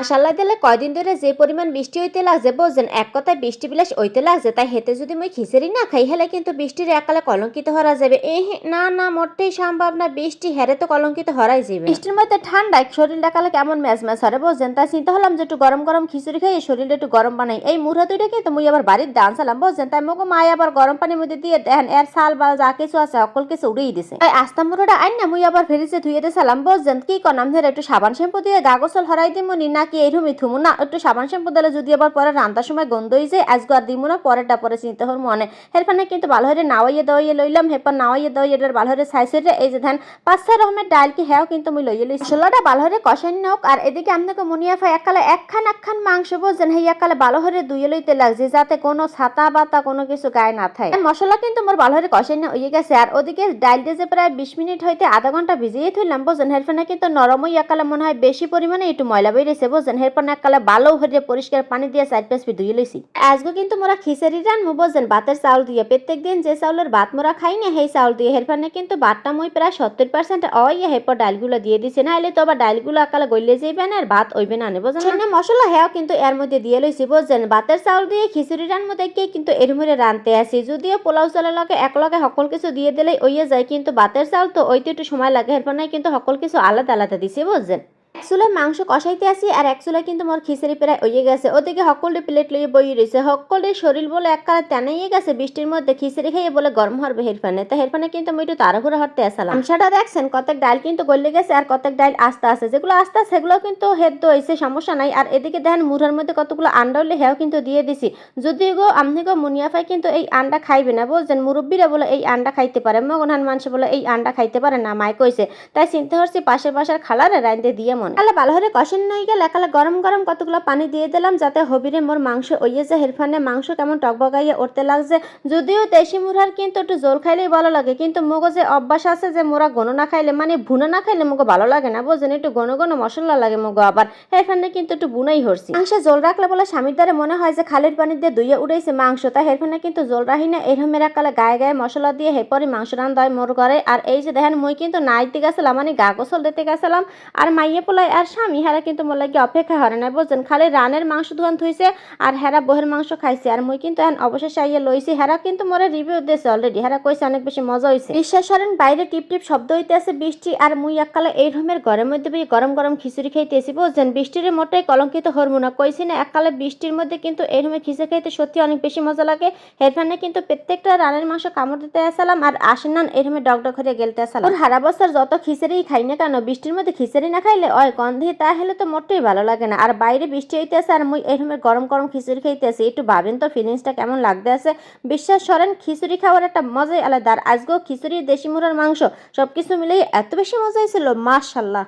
মাসাল্লাহ দিলে কয়দিন ধরে যে পরিমাণ বৃষ্টি হইতে লাগছে, বুঝছেন? এক কথায় বৃষ্টি বিলাস হইতে লাগছে, তাই হেতে যদি মই খিচুড়ি না খাই, হেলে কিন্তু বৃষ্টির একালে কলঙ্কিত হরা যাবে এ না না, মোটেই সম্ভব না। বৃষ্টি হেরে তো কলঙ্কিত হরাই যাবে বৃষ্টির মধ্যে ঠান্ডায় শরীর একালে কেমন ম্যাচ ম্যাচ হরে বুঝছেন? তাই চিন্তা হলাম যে একটু গরম গরম খিচুড়ি খাই, শরীরটা একটু গরম বানাই। এই মুড়া দুইটা কিন্তু মুই আবার বাড়ির দান সালাম বুঝছেন? তাই মগো মায় আবার গরম পানির মধ্যে দিয়ে দেখেন এর সাল বা যা কিছু আছে, সকল কিছু উড়িয়ে দিছে। এই আস্তা মুড়োটা আইন না, মুই আবার ফেরিছে ধুয়ে দিয়ে সালাম বুঝছেন? কি কনাম ধরে একটু সাবান শ্যাম্পু দিয়ে গা গোসল হরাই দিমুনি নাকি এইরকমই থুমু? না, একটু সাবান শ্যাম্পু দিলে যদি আবার পরে রান্নার সময় গন্ধ হয়ে যায় আজকে দিমু না, পরেরটা পরে চিন্তা হর মনে। হেরফানে কিন্তু ভালো হয়ে নাওয়াইয়ে দাওয়াইয়ে লইলাম, হেরপর নাওয়াইয়ে দাওয়াইয়ে এটার ভালো হয়ে হয়ে এই যে ধান পাঁচ ছয় রকমের ডাল কি হ্যাঁ কিন্তু মুই লইয়ে লইছি। ষোলোটা ভালো হয়ে কষাই নোক আর এদিকে আপনাকে মুনিয়া ফাই এককালে একখান একখান মাংস বোঝেন হেই এককালে ভালো হয়ে দুইয়ে লইতে লাগছে, যাতে কোনো ছাতা বাতা কোনো কিছু গায়ে না থাকে। মশলা কিন্তু মোর ভালো হয়ে কষাই না হয়ে গেছে, আর ওদিকে ডাল দিয়ে যে প্রায় বিশ মিনিট হইতে আধা ঘণ্টা ভিজিয়ে থইলাম বোঝেন হেরফানে কিন্তু নরমই একালে মনে হয় বেশি পরিমাণে একটু ময়লা বেরিয়েছে বোঝেন হেরপর এককালে ভালো হয়ে পরিষ্কার পানি দিয়ে সাইড পেস ধুয়ে লইছি। আজকে কিন্তু মোরা খিচুড়ি রানবো বোঝেন ভাতের চাউল দিয়ে। প্রত্যেক দিন যে চাউলের ভাত মোরা খাই না, সেই চাউল দিয়ে। হেরফানে কিন্তু ভাতটা মই প্রায় সত্তর পার্সেন্ট অয়, হেরপর ডালগুলো দিয়ে দিছে। না হলে তো আবার ডালগুলো আকালে গলে যাইবে না, আর ভাত ওইবে না বোঝেন না? মশলা হ্যাঁ কিন্তু এর মধ্যে দিয়ে লইছি, বোঝেন? ভাতের চাউল দিয়ে খিচুড়ি রান্নবো দেখে কিন্তু এর মধ্যে রানতে আসি। যদিও পোলাও চালের লগে একলগে সকল কিছু দিয়ে দিলেই ওইয়ে যায়, কিন্তু ভাতের চাউল তো ওইতে একটু সময় লাগে। এরপর নাই কিন্তু সকল কিছু আলাদা আলাদা দিছে বুঝছেন চুলায় মাংস কষাইতে আসি আর এক কিন্তু মোর খিচুড়ি প্রায় হয়ে গেছে। ওদিকে সকলটি প্লেট লইয়ে বই রয়েছে সকলের শরীর বলে এককালে তেনাইয়ে গেছে। বৃষ্টির মধ্যে খিচুড়ি খেয়ে বলে গরম হরবে হেরফানে তো হেরফানে কিন্তু আমি একটু তাড়াহুড়া হরতে আসলাম আমসাটা দেখছেন কতক ডাল কিন্তু গলে গেছে আর কতক ডাল আস্তে আছে। যেগুলো আস্তে সেগুলো কিন্তু হেদ্দ হয়েছে সমস্যা নাই। আর এদিকে দেখেন মুড়ার মধ্যে কতগুলো আন্ডা হলে হেও কিন্তু দিয়ে দিছি। যদিও গো আপনি গো মুনিয়াফাই কিন্তু এই আন্ডা খাইবে না, বুঝছেন? মুরব্বীরা বলে এই আন্ডা খাইতে পারে। মগনহান মানুষ বলে এই আন্ডা খাইতে পারে না মাই কইছে তাই চিন্তা করছি পাশের বাসার খালারে রাইন্দে দিয়ে মনে তাহলে ভালো হয়ে কষেন নই গেলে একালে গরম গরম কতগুলো পানি দিয়ে দিলাম যাতে হবিরে মোর মাংস ওইয়ে যে হেরফানে মাংস কেমন টকবগাইয়ে উঠতে লাগছে। যদিও দেশি মুরহার কিন্তু একটু জোর খাইলেই ভালো লাগে, কিন্তু মগো যে অভ্যাস আছে যে মোরা গণ না খাইলে মানে ভুনা না খাইলে মগো ভালো লাগে না বুঝছেন? একটু গণ গণ মশলা লাগে মগো আবার, হেরফানে কিন্তু একটু বুনাই হরছি। মাংসে জোল রাখলে বলে স্বামীর দ্বারে মনে হয় যে খালির পানি দিয়ে ধুইয়ে উড়াইছে মাংস, তা হেরফানে কিন্তু জোল রাহি না এরমের একালে গায়ে গায়ে মশলা দিয়ে হেপরে মাংস রান দেয় মোর ঘরে। আর এই যে দেখেন মুই কিন্তু নাইতে গেছিলাম মানে গা গোসল দিতে গেছিলাম, আর মাইয়ে পোলাই আর স্বামী, হেরা কিন্তু মোর অপেক্ষা হরে না বুঝছেন? খালি রানের মাংস ধোয়ান থইছে আর হেরা বহের মাংস খাইছে। আর মুই কিন্তু এখন অবশেষে আইয়ে লইছি। হেরা কিন্তু মোরে রিভিউ দিয়েছে অলরেডি হেরা কইছে অনেক বেশি মজা হইছে। বিশ্বাস করেন, বাইরে টিপ টিপ শব্দ হইতেছে, বৃষ্টি আর মুই এককালে এই রকমের ঘরের মধ্যে গরম গরম খিচুড়ি খাইতেছি, বুঝছেন? বৃষ্টির মোটেই কলঙ্কিত হরমু না কইছি না, এককালে বৃষ্টির মধ্যে কিন্তু এই রকমের খিচুড়ি খাইতে সত্যি অনেক বেশি মজা লাগে। হেরফানে কিন্তু প্রত্যেকটা রানের মাংস কামড় দিতে আসলাম আর আসেন না এই রকমের ডক ডক হয়ে গেলতে আসলাম। হারা বছর যত খিচুড়ি খাই না কেন, বৃষ্টির মধ্যে খিচুড়ি না খাইলে ওই গন্ধে, তাহলে তো মোটেই ভালো লাগে না। আর বাইরে বৃষ্টি হইতেছে আর মুই এই রকমের গরম গরম খিচুড়ি খাইতেছি। একটু ভাবেন তো ফিলিংসটা কেমন লাগতে আছে বিশ্বাস করেন, খিচুড়ি খাওয়ার একটা মজাই আলাদা। আর আজকেও খিচুড়ি, দেশি মুড়ার মাংস সব কিছু মিলেই এত বেশি মজা হয়েছিল মাশাল্লাহ